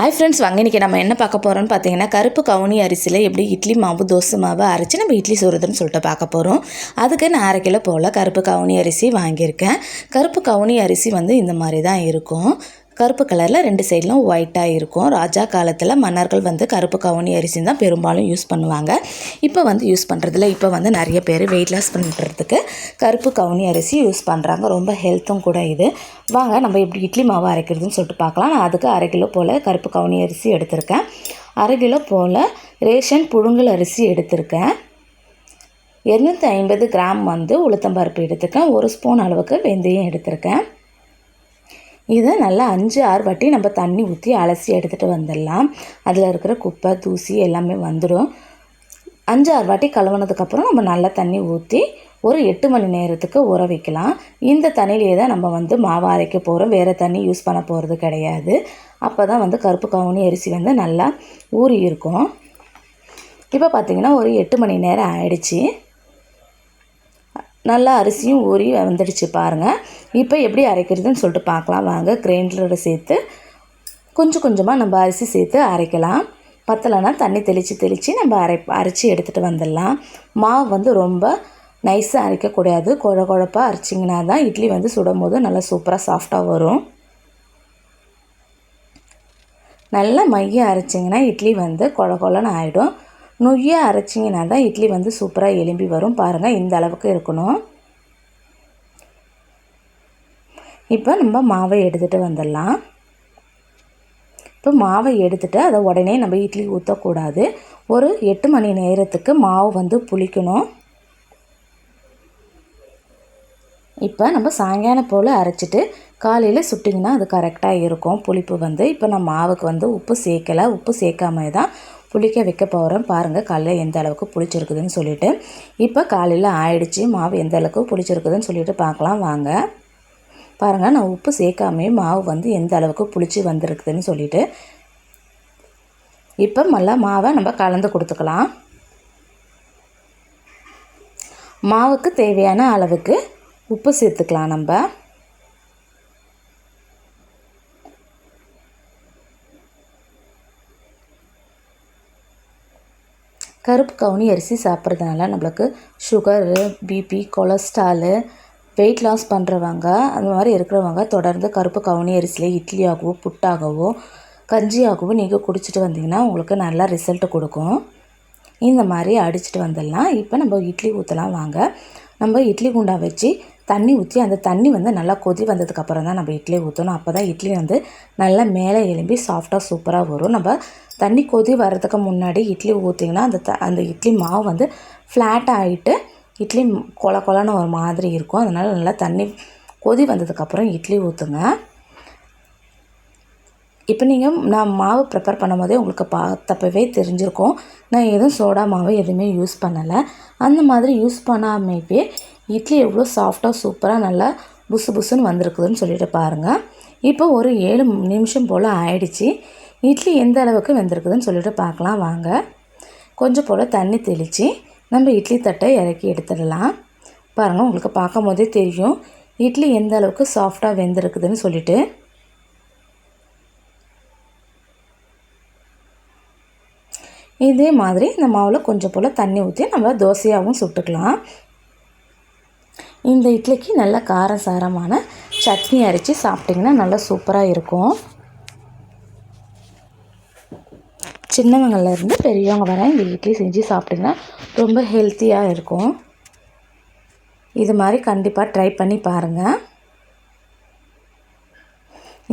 Hi friends வாங்க இன்றைக்கி நம்ம என்ன பார்க்க போகிறோம்னு பார்த்தீங்கன்னா கருப்பு கவுனி அரிசியில் எப்படி இட்லி மாவு தோசை மாவு அரைச்சி நம்ம இட்லி சுடுறதுன்னு சொல்லிட்டு பார்க்க போகிறோம் அதுக்கு நான் அரை கிலோ போல் கருப்பு கவுனி அரிசி வாங்கியிருக்கேன். கருப்பு கவுனி அரிசி வந்து இந்த மாதிரி தான் இருக்கும். கருப்பு கலரில் ரெண்டு சைட்லும் ஒயிட்டாக இருக்கும். ராஜா காலத்தில் மன்னர்கள் வந்து கருப்பு கவுனி அரிசி தான் பெரும்பாலும் யூஸ் பண்ணுவாங்க. இப்போ வந்து யூஸ் பண்ணுறதில்ல இப்போ வந்து நிறைய பேர் வெயிட் லாஸ் பண்ணுறதுக்கு கருப்பு கவுனி அரிசி யூஸ் பண்ணுறாங்க ரொம்ப ஹெல்த்தும் கூட இது. வாங்க நம்ம எப்படி இட்லி மாவு அரைக்கிறதுன்னு சொல்லிட்டு பார்க்கலாம். நான் அதுக்கு அரை கிலோ போல் கருப்பு கவுனி அரிசி எடுத்திருக்கேன். அரை கிலோ போல் ரேஷன் புழுங்கல் அரிசி எடுத்திருக்கேன். இரநூத்தி ஐம்பது கிராம் வந்து உளுத்தம்பருப்பு எடுத்துருக்கேன். ஒரு ஸ்பூன் அளவுக்கு வெந்தயம் எடுத்திருக்கேன். இதை நல்லா அஞ்சு ஆறு வாட்டி நம்ம தண்ணி ஊற்றி அலசி எடுத்துகிட்டு வந்துடலாம். அதில் இருக்கிற குப்பை தூசி எல்லாமே வந்துடும். அஞ்சு ஆறு வாட்டி கழுவுனதுக்கப்புறம் நம்ம நல்லா தண்ணி ஊற்றி ஒரு எட்டு மணி நேரத்துக்கு ஊற வைக்கலாம். இந்த தண்ணியிலே தான் நம்ம வந்து மாவு அரைக்க போகிறோம் வேறு தண்ணி யூஸ் பண்ண போகிறது கிடையாது. அப்போ தான் வந்து கருப்பு கவுனி அரிசி வந்து நல்லா ஊறி இருக்கும் இப்போ பார்த்திங்கன்னா ஒரு எட்டு மணி நேரம் ஆயிடுச்சு. நல்லா அரிசியும் ஊறி வந்துடுச்சு பாருங்கள் இப்போ எப்படி அரைக்கிறதுன்னு சொல்லிட்டு பார்க்கலாம். வாங்க கிரைண்டரோட சேர்த்து கொஞ்சம் கொஞ்சமாக நம்ம அரிசி சேர்த்து அரைக்கலாம். பத்தலைன்னா தண்ணி தெளித்து தெளித்து நம்ம அரை அரைச்சி எடுத்துகிட்டு வந்துடலாம். மாவு வந்து ரொம்ப நைஸாக அரைக்கக்கூடாது குழ குழப்பாக அரைச்சிங்கன்னா தான் இட்லி வந்து சுடும் போது நல்லா சூப்பராக சாஃப்டாக வரும். நல்லா மைய அரைச்சிங்கன்னா இட்லி வந்து குழ குழன்னு ஆகிடும் நொய்யாக அரைச்சிங்கன்னா தான் இட்லி வந்து சூப்பராக எலும்பி வரும். பாருங்கள் இந்த அளவுக்கு இருக்கணும். இப்போ நம்ம மாவை எடுத்துகிட்டு வந்துடலாம். இப்போ மாவை எடுத்துகிட்டு அதை உடனே நம்ம இட்லி ஊற்றக்கூடாது ஒரு எட்டு மணி நேரத்துக்கு மாவு வந்து புளிக்கணும். இப்போ நம்ம சாயங்காலம் போல் அரைச்சிட்டு காலையில் சுட்டிங்கன்னா அது கரெக்டாக இருக்கும். புளிப்பு வந்து இப்போ நான் மாவுக்கு வந்து உப்பு சேர்க்கலை. உப்பு சேர்க்காம தான் புளிக்க வைக்க போகிறோம் பாருங்கள் காலையில் எந்த அளவுக்கு புளிச்சிருக்குதுன்னு சொல்லிவிட்டு இப்போ காலையில் ஆயிடுச்சு. மாவு எந்த அளவுக்கு புளிச்சிருக்குதுன்னு சொல்லிட்டு பார்க்கலாம் வாங்க. பாருங்கள் நான் உப்பு சேர்க்காமே மாவு வந்து எந்த அளவுக்கு புளிச்சு வந்திருக்குதுன்னு சொல்லிட்டு. இப்போ நல்லா மாவை நம்ம கலந்து கொடுத்துக்கலாம். மாவுக்கு தேவையான அளவுக்கு உப்பு சேர்த்துக்கலாம் நம்ம. கருப்பு கவுனி அரிசி சாப்பிட்றதுனால நம்மளுக்கு sugar BP cholesterol weight loss பண்ணுறவங்க அந்த மாதிரி இருக்கிறவங்க தொடர்ந்து கருப்பு கவுனி அரிசியில் இட்லியாகவோ புட்டாகவோ கஞ்சியாகவோ நீங்கள் குடிச்சிட்டு வந்தீங்கன்னா உங்களுக்கு நல்லா ரிசல்ட் கொடுக்கும். இந்த மாதிரி அடிச்சுட்டு வந்துடலாம். இப்போ நம்ம இட்லி ஊற்றலாம் வாங்க. நம்ம இட்லி குண்டா வச்சு தண்ணி ஊற்றி அந்த தண்ணி வந்து நல்லா கொதி வந்ததுக்கப்புறம் தான் நம்ம இட்லி ஊற்றணும் அப்போ தான் இட்லி வந்து நல்லா மேலே எலும்பி சாஃப்டாக சூப்பராக வரும். நம்ம தண்ணி கொதி வர்றதுக்கு முன்னாடி இட்லி ஊற்றிங்கன்னா அந்த த அந்த இட்லி மாவு வந்து ஃப்ளாட் ஆகிட்டு இட்லி கொல கொலன்னு ஒரு மாதிரி இருக்கும். அதனால் நல்லா தண்ணி கொதி வந்ததுக்கப்புறம் இட்லி ஊற்றுங்க இப்போ நீங்கள் நான் மாவு ப்ரிப்பேர் பண்ணும் போதே உங்களுக்கு பார்த்தப்பவே தெரிஞ்சிருக்கும். நான் எதுவும் சோடா மாவு எதுவுமே யூஸ் பண்ணலை. அந்த மாதிரி யூஸ் பண்ணாமையே இட்லி எவ்வளோ சாஃப்டாக சூப்பராக நல்லா புசு புசுன்னு வந்திருக்குதுன்னு சொல்லிட்டு பாருங்கள் இப்போ ஒரு ஏழு நிமிஷம் போல் ஆயிடுச்சு. இட்லி எந்த அளவுக்கு வெந்திருக்குதுன்னு சொல்லிட்டு பார்க்கலாம் வாங்க. கொஞ்சம் போல் தண்ணி தெளித்து நம்ம இட்லி தட்டை இறக்கி எடுத்துடலாம். பாருங்கள் உங்களுக்கு பார்க்கும் போதே தெரியும். இட்லி எந்த அளவுக்கு சாஃப்டாக வெந்திருக்குதுன்னு சொல்லிட்டு. இதே மாதிரி இந்த மாவில் கொஞ்சம் போல் தண்ணி ஊற்றி நம்ம தோசையாகவும் சுட்டுக்கலாம். இந்த இட்லிக்கு நல்ல காரசாரமான சட்னி அரைச்சி சாப்பிட்டிங்கன்னா நல்லா சூப்பராக இருக்கும். சின்னவங்கள்லேருந்து பெரியவங்க வர இந்த இட்லி செஞ்சு சாப்பிட்டிங்கன்னா ரொம்ப ஹெல்த்தியாக இருக்கும். இது மாதிரி கண்டிப்பாக ட்ரை பண்ணி பாருங்கள்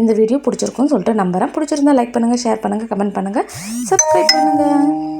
இந்த வீடியோ பிடிச்சிருக்குன்னு சொல்லிட்டு நம்புகிறேன் பிடிச்சிருந்தா லைக் பண்ணுங்கள் ஷேர் பண்ணுங்கள் கமெண்ட் பண்ணுங்கள் சப்ஸ்கிரைப் பண்ணுங்கள்